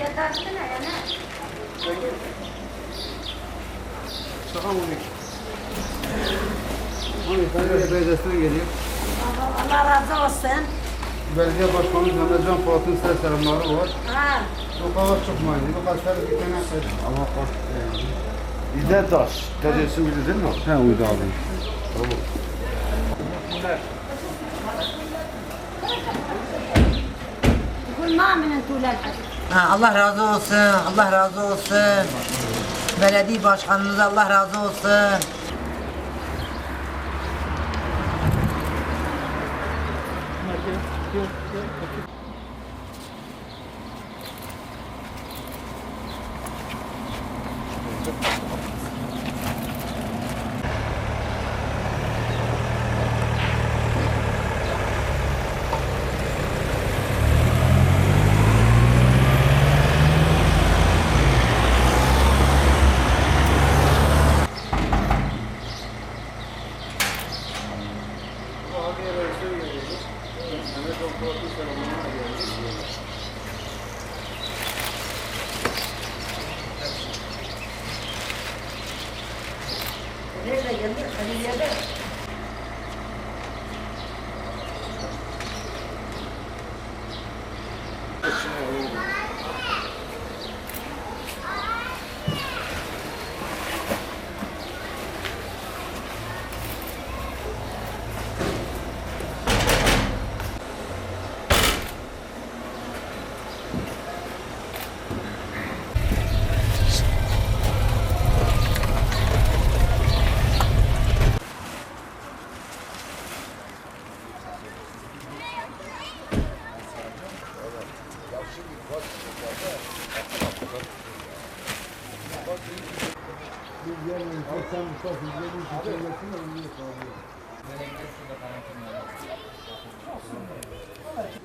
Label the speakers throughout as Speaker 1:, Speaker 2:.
Speaker 1: Yatarsana yana. Sakal 12. 12 tane belediyesinden geliyor.
Speaker 2: Allah razı olsun.
Speaker 1: Belediye Başkanı Demircan Fuat'ın size selamları var.
Speaker 2: Ha.
Speaker 1: Sokağa çıkmayın. Bu kadar bir tane kaç.
Speaker 3: Allah korusun. İder taş. Dedesi uydu değil mi?
Speaker 1: He uydu abi.
Speaker 3: Tamam.
Speaker 2: Bunlar.
Speaker 4: Ha, Allah razı olsun, Allah razı olsun. Belediye başkanımız Allah razı olsun.
Speaker 2: Nerede geldi? Halilye'de.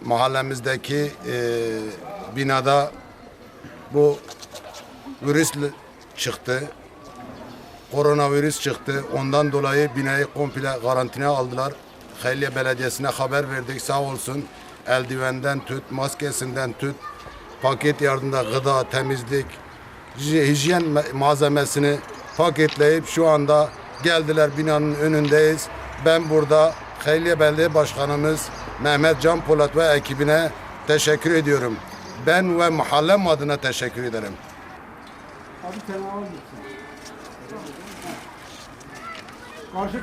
Speaker 5: Mahallemizdeki e, binada bu virüs çıktı. Koronavirüs çıktı. Ondan dolayı binayı komple karantinaya aldılar. Hayliye Belediyesi'ne haber verdik sağ olsun. Eldivenden tut, maskesinden tut, paket yardımda gıda, temizlik, hij- hijyen ma- malzemesini paketleyip şu anda geldiler binanın önündeyiz. Ben burada Hayliye Belediye Başkanımız Mehmet Can Polat ve ekibine teşekkür ediyorum. Ben ve mahallem adına teşekkür ederim.
Speaker 1: Abi sen. Karşı